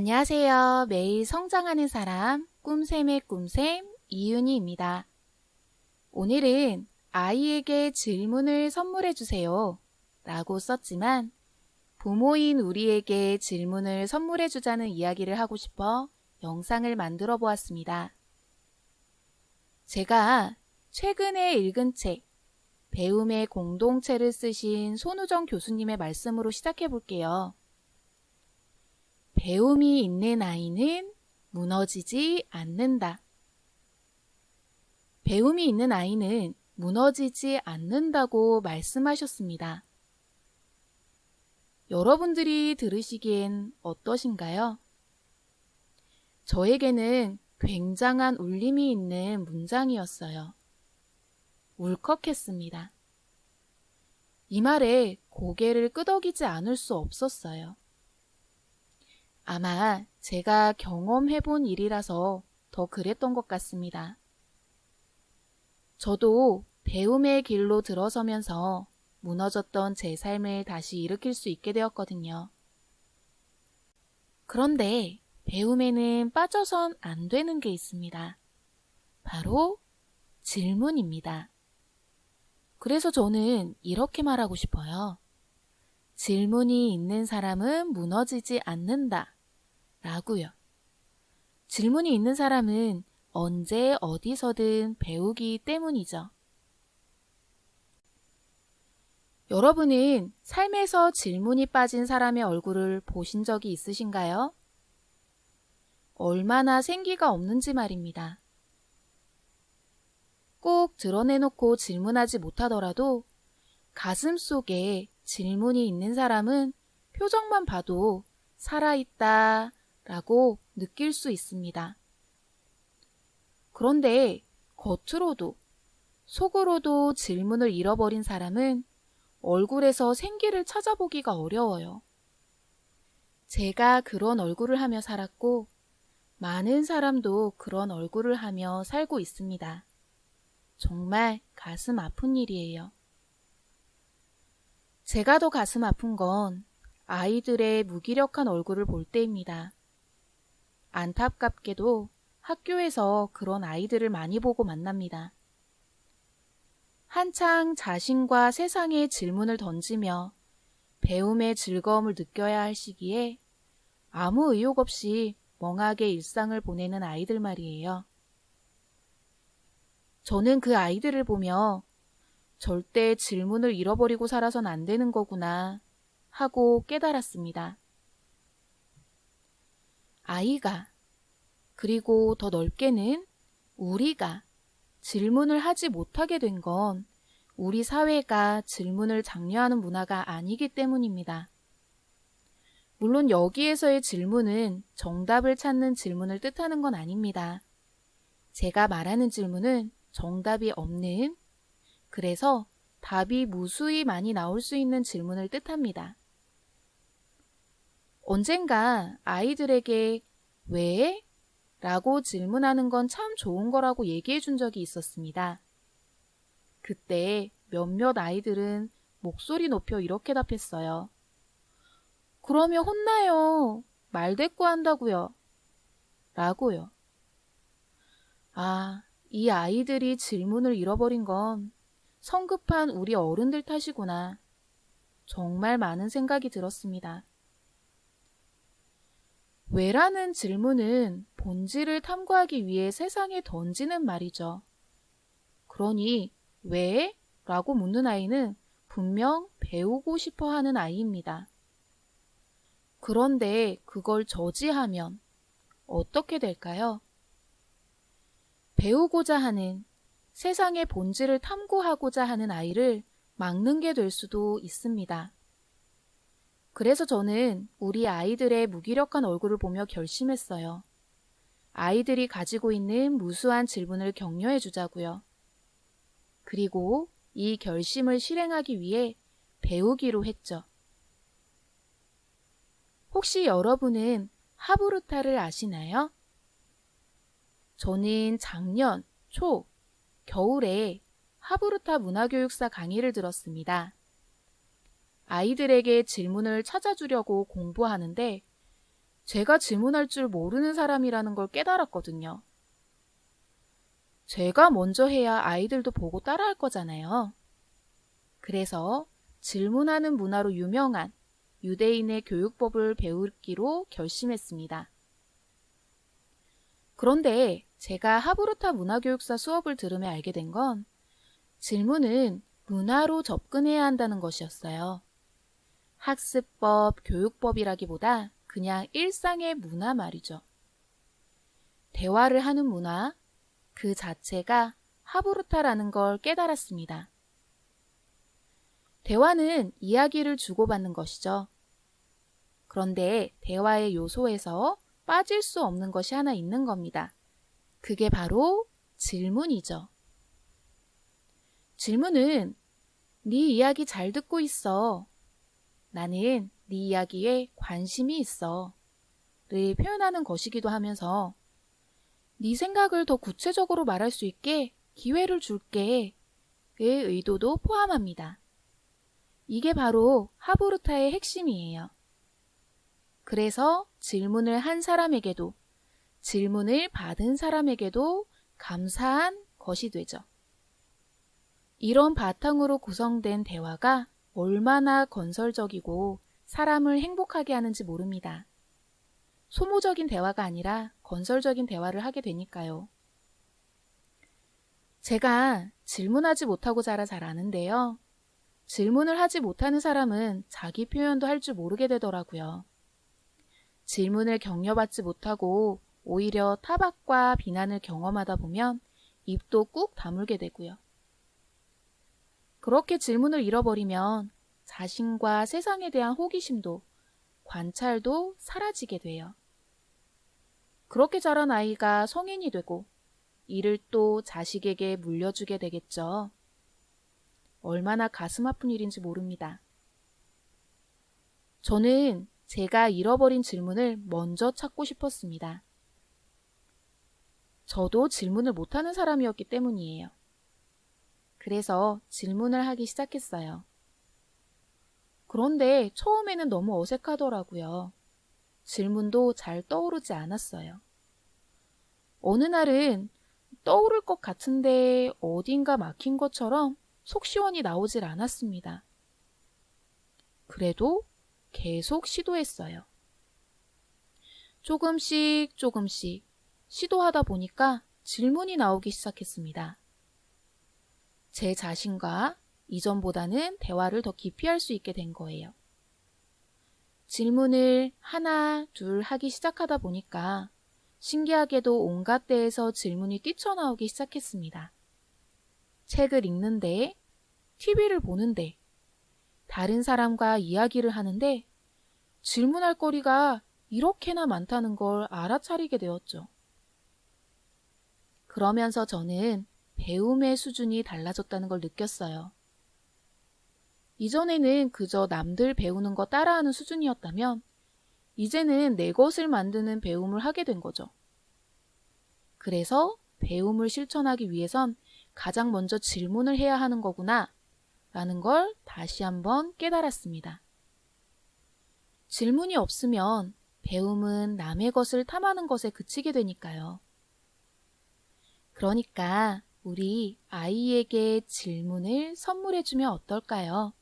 안녕하세요. 매일 성장하는 사람, 꿈샘의 꿈샘, 이윤희입니다. 오늘은 아이에게 질문을 선물해 주세요. 라고 썼지만 부모인 우리에게 질문을 선물해 주자는 이야기를 하고 싶어 영상을 만들어 보았습니다. 제가 최근에 읽은 책, 배움의 공동체를 쓰신 손우정 교수님의 말씀으로 시작해 볼게요. 배움이 있는 아이는 무너지지 않는다. 배움이 있는 아이는 무너지지 않는다고 말씀하셨습니다. 여러분들이 들으시기엔 어떠신가요? 저에게는 굉장한 울림이 있는 문장이었어요. 울컥했습니다. 이 말에 고개를 끄덕이지 않을 수 없었어요. 아마 제가 경험해 본 일이라서 더 그랬던 것 같습니다. 저도 배움의 길로 들어서면서 무너졌던 제 삶을 다시 일으킬 수 있게 되었거든요. 그런데 배움에는 빠져선 안 되는 게 있습니다. 바로 질문입니다. 그래서 저는 이렇게 말하고 싶어요. 질문이 있는 사람은 무너지지 않는다. 라고요. 질문이 있는 사람은 언제 어디서든 배우기 때문이죠. 여러분은 삶에서 질문이 빠진 사람의 얼굴을 보신 적이 있으신가요? 얼마나 생기가 없는지 말입니다. 꼭 드러내놓고 질문하지 못하더라도 가슴 속에 질문이 있는 사람은 표정만 봐도 살아있다 라고 느낄 수 있습니다. 그런데 겉으로도 속으로도 질문을 잃어버린 사람은 얼굴에서 생기를 찾아보기가 어려워요. 제가 그런 얼굴을 하며 살았고 많은 사람도 그런 얼굴을 하며 살고 있습니다. 정말 가슴 아픈 일이에요. 제가 더 가슴 아픈 건 아이들의 무기력한 얼굴을 볼 때입니다. 안타깝게도 학교에서 그런 아이들을 많이 보고 만납니다. 한창 자신과 세상에 질문을 던지며 배움의 즐거움을 느껴야 할 시기에 아무 의욕 없이 멍하게 일상을 보내는 아이들 말이에요. 저는 그 아이들을 보며 절대 질문을 잃어버리고 살아선 안 되는 거구나 하고 깨달았습니다. 아이가 그리고 더 넓게는 우리가 질문을 하지 못하게 된 건 우리 사회가 질문을 장려하는 문화가 아니기 때문입니다. 물론 여기에서의 질문은 정답을 찾는 질문을 뜻하는 건 아닙니다. 제가 말하는 질문은 정답이 없는, 그래서 답이 무수히 많이 나올 수 있는 질문을 뜻합니다. 언젠가 아이들에게 왜? 라고 질문하는 건 참 좋은 거라고 얘기해 준 적이 있었습니다. 그때 몇몇 아이들은 목소리 높여 이렇게 답했어요. 그러면 혼나요. 말대꾸 한다고요. 라고요. 아, 이 아이들이 질문을 잃어버린 건 성급한 우리 어른들 탓이구나. 정말 많은 생각이 들었습니다. 왜라는 질문은 본질을 탐구하기 위해 세상에 던지는 말이죠. 그러니 왜? 라고 묻는 아이는 분명 배우고 싶어 하는 아이입니다. 그런데 그걸 저지하면 어떻게 될까요? 배우고자 하는 세상의 본질을 탐구하고자 하는 아이를 막는 게 될 수도 있습니다. 그래서 저는 우리 아이들의 무기력한 얼굴을 보며 결심했어요. 아이들이 가지고 있는 무수한 질문을 격려해 주자고요. 그리고 이 결심을 실행하기 위해 배우기로 했죠. 혹시 여러분은 하부르타를 아시나요? 저는 작년 초 겨울에 하부르타 문화교육사 강의를 들었습니다. 아이들에게 질문을 찾아주려고 공부하는데 제가 질문할 줄 모르는 사람이라는 걸 깨달았거든요. 제가 먼저 해야 아이들도 보고 따라할 거잖아요. 그래서 질문하는 문화로 유명한 유대인의 교육법을 배우기로 결심했습니다. 그런데 제가 하브르타 문화교육사 수업을 들으며 알게 된 건 질문은 문화로 접근해야 한다는 것이었어요. 학습법, 교육법이라기보다 그냥 일상의 문화 말이죠. 대화를 하는 문화, 그 자체가 하브르타라는 걸 깨달았습니다. 대화는 이야기를 주고받는 것이죠. 그런데 대화의 요소에서 빠질 수 없는 것이 하나 있는 겁니다. 그게 바로 질문이죠. 질문은 네 이야기 잘 듣고 있어. 나는 네 이야기에 관심이 있어. 를 표현하는 것이기도 하면서 네 생각을 더 구체적으로 말할 수 있게 기회를 줄게. 의 의도도 포함합니다. 이게 바로 하부르타의 핵심이에요. 그래서 질문을 한 사람에게도 질문을 받은 사람에게도 감사한 것이 되죠. 이런 바탕으로 구성된 대화가 얼마나 건설적이고 사람을 행복하게 하는지 모릅니다. 소모적인 대화가 아니라 건설적인 대화를 하게 되니까요. 제가 질문하지 못하고 자라 잘 아는데요. 질문을 하지 못하는 사람은 자기 표현도 할 줄 모르게 되더라고요. 질문을 격려받지 못하고 오히려 타박과 비난을 경험하다 보면 입도 꾹 다물게 되고요. 그렇게 질문을 잃어버리면 자신과 세상에 대한 호기심도 관찰도 사라지게 돼요. 그렇게 자란 아이가 성인이 되고 이를 또 자식에게 물려주게 되겠죠. 얼마나 가슴 아픈 일인지 모릅니다. 저는 제가 잃어버린 질문을 먼저 찾고 싶었습니다. 저도 질문을 못하는 사람이었기 때문이에요. 그래서 질문을 하기 시작했어요. 그런데 처음에는 너무 어색하더라고요. 질문도 잘 떠오르지 않았어요. 어느 날은 떠오를 것 같은데 어딘가 막힌 것처럼 속 시원히 나오질 않았습니다. 그래도 계속 시도했어요. 조금씩 조금씩 시도하다 보니까 질문이 나오기 시작했습니다. 제 자신과 이전보다는 대화를 더 깊이 할 수 있게 된 거예요. 질문을 하나, 둘 하기 시작하다 보니까 신기하게도 온갖 데에서 질문이 뛰쳐나오기 시작했습니다. 책을 읽는데, TV를 보는데, 다른 사람과 이야기를 하는데 질문할 거리가 이렇게나 많다는 걸 알아차리게 되었죠. 그러면서 저는 배움의 수준이 달라졌다는 걸 느꼈어요. 이전에는 그저 남들 배우는 거 따라하는 수준이었다면 이제는 내 것을 만드는 배움을 하게 된 거죠. 그래서 배움을 실천하기 위해선 가장 먼저 질문을 해야 하는 거구나 라는 걸 다시 한번 깨달았습니다. 질문이 없으면 배움은 남의 것을 탐하는 것에 그치게 되니까요. 그러니까 우리 아이에게 질문을 선물해주면 어떨까요?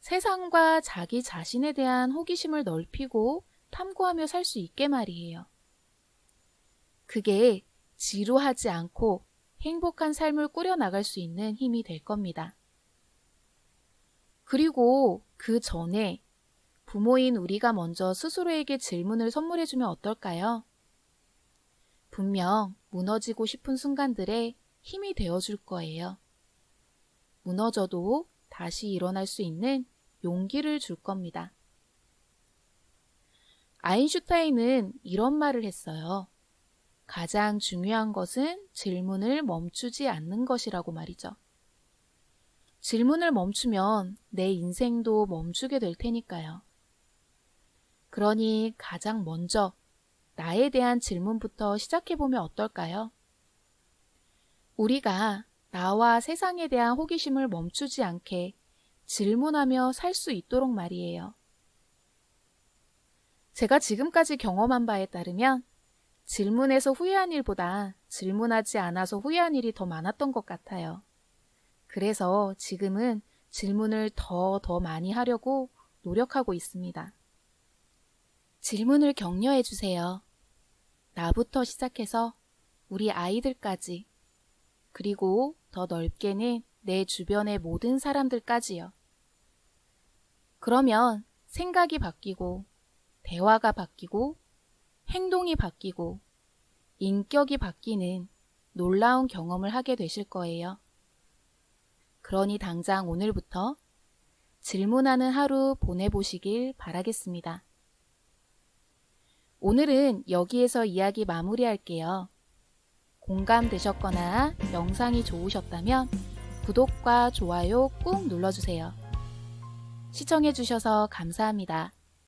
세상과 자기 자신에 대한 호기심을 넓히고 탐구하며 살 수 있게 말이에요. 그게 지루하지 않고 행복한 삶을 꾸려나갈 수 있는 힘이 될 겁니다. 그리고 그 전에 부모인 우리가 먼저 스스로에게 질문을 선물해주면 어떨까요? 분명 무너지고 싶은 순간들에 힘이 되어줄 거예요. 무너져도 다시 일어날 수 있는 용기를 줄 겁니다. 아인슈타인은 이런 말을 했어요. 가장 중요한 것은 질문을 멈추지 않는 것이라고 말이죠. 질문을 멈추면 내 인생도 멈추게 될 테니까요. 그러니 가장 먼저 나에 대한 질문부터 시작해보면 어떨까요? 우리가 나와 세상에 대한 호기심을 멈추지 않게 질문하며 살 수 있도록 말이에요. 제가 지금까지 경험한 바에 따르면 질문해서 후회한 일보다 질문하지 않아서 후회한 일이 더 많았던 것 같아요. 그래서 지금은 질문을 더 더 많이 하려고 노력하고 있습니다. 질문을 격려해 주세요. 나부터 시작해서 우리 아이들까지, 그리고 더 넓게는 내 주변의 모든 사람들까지요. 그러면 생각이 바뀌고, 대화가 바뀌고, 행동이 바뀌고, 인격이 바뀌는 놀라운 경험을 하게 되실 거예요. 그러니 당장 오늘부터 질문하는 하루 보내보시길 바라겠습니다. 오늘은 여기에서 이야기 마무리할게요. 공감되셨거나 영상이 좋으셨다면 구독과 좋아요 꾹 눌러주세요. 시청해주셔서 감사합니다.